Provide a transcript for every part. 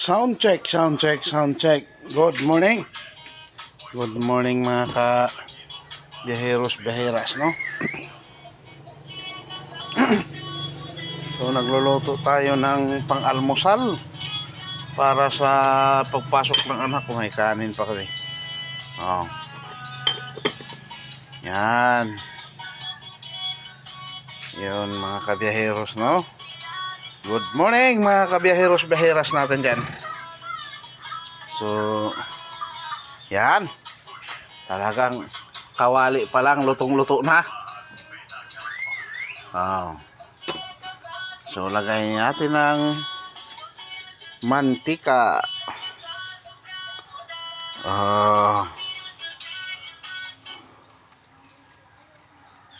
Sound check, sound check, sound check. Good morning. Good morning mga ka biyaheros, biyaheras, no? so nagluluto tayo ng pang-almusal para sa pagpasok ng anak ko. May kanin pa kami. Oh. Yan. Yun mga kabiyaheros, no? Good morning mga kabiyaheros biyaheras natin dyan. So, yan. Talagang kawali pa lang, lutong-luto na. Oh. So, lagay natin ng mantika. Ah.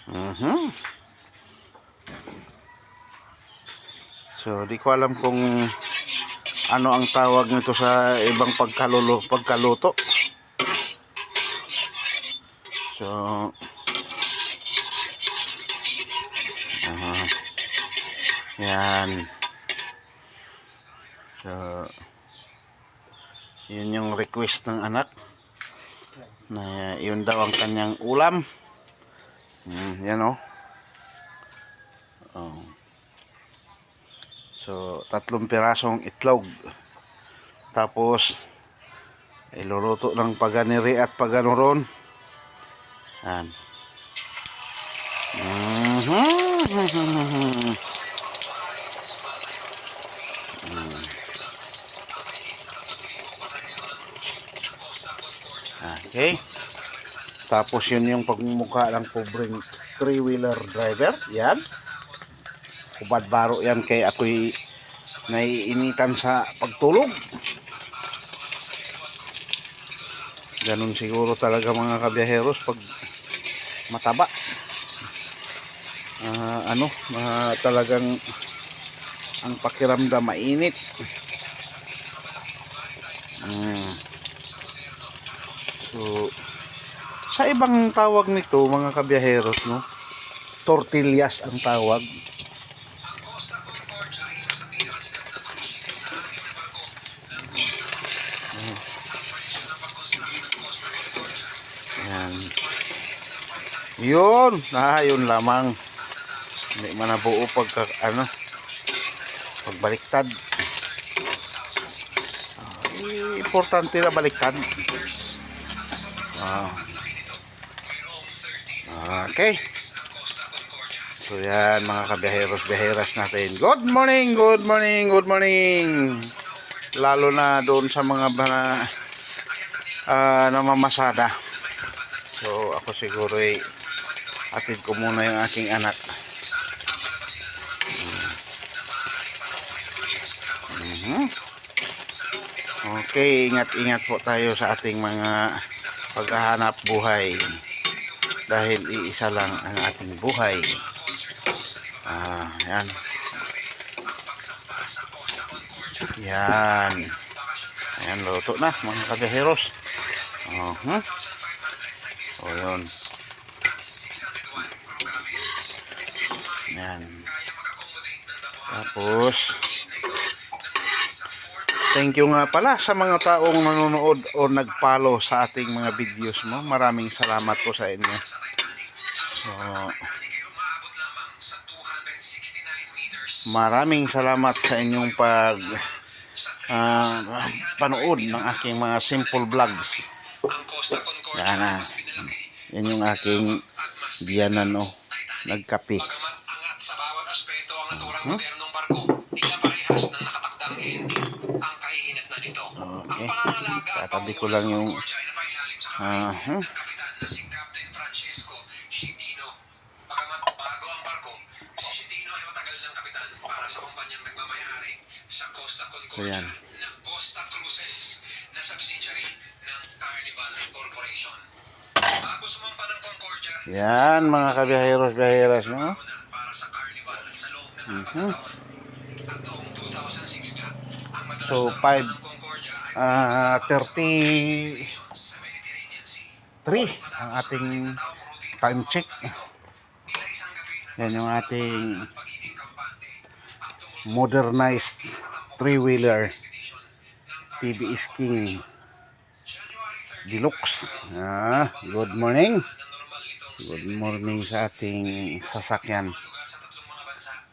Mhm. So, di ko alam kung ano ang tawag nito sa ibang pagkalulo, pagkaluto. So, aha. yan. So, yun yung request ng anak na yun daw ang kanyang ulam. Mm, yan oh. Oh. So, tatlong pirasong itlog. Tapos, iluluto ng paganiri at paganuron. Yan. Mhm. Mm. Okay. Tapos yun yung pagmumukha ng pobreng three-wheeler driver. Yan kubad baro yan kay ako'y naiinitan sa pagtulog. Ganun siguro talaga mga kabiyaheros pag mataba. Ah, ano ah, talagang ang pakiramdam mainit. Mm. so sa ibang tawag nito mga kabiyaheros no? Tortillas ang tawag Yun. Ah, yun lamang. Hindi man nabuo pagka, ano, pagbaliktad. Ah, importante na baliktad. Ah. Okay. So yan mga kabiyaheros, biyaheras natin. Good morning, good morning, good morning. Lalo na doon sa mga ah, namamasada. So ako siguro ay atid ko muna yung aking anak. Mhm. Okay, ingat-ingat po tayo sa ating mga paghahanap buhay. Dahil iisa lang ang ating buhay. Ah, yan. Yan. Ayan, luto na mga kabiheros. Uh -huh. O yun. Yan. Tapos, thank you nga pala sa mga taong nanonood o nagpalo sa ating mga videos mo. Maraming salamat po sa inyo. So, maraming salamat sa inyong pag ah, panood ng aking mga simple vlogs. Yan na. Yan yung aking biyanan no. Nagkape. Naturang modernong barko, tila parehas ng nakatakdang hindi ang kahihinat na nito. Okay. Ang pangangalaga at Tatabi ko lang yung ah, ng kapitan na si Captain Francesco Shitino. Bagamat bago ang barko, si Shitino ay matagal ng kapitan para sa kumpanyang nagmamayari sa Costa Concordia Ayan. ng Costa Cruises na subsidiary ng Carnival Corporation. Bago sumampa ng Concordia, yan mga kabiyaheros biyaheras no. para sa Carnival sa loob ng Mhm. At noong 2006 nga, ang madalas So, na five, ng Concordia ay Ah, 30 sa Mediterranean Sea. 3 ang ating time check. Yan yung ating modernized three-wheeler. TBS King Deluxe. Ah, good morning. Good morning sa ating sasakyan.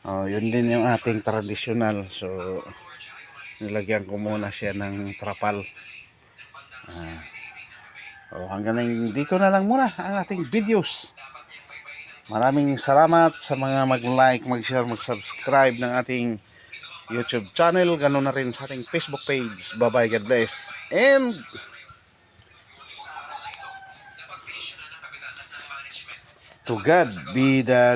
Oh, yun din yung ating traditional. So, nilagyan ko muna siya ng trapal. Ah. Oh, hanggang dito na lang muna ang ating videos. Maraming salamat sa mga mag-like, mag-share, mag-subscribe ng ating YouTube channel. Ganun na rin sa ating Facebook page. Bye-bye, God bless. And to God be the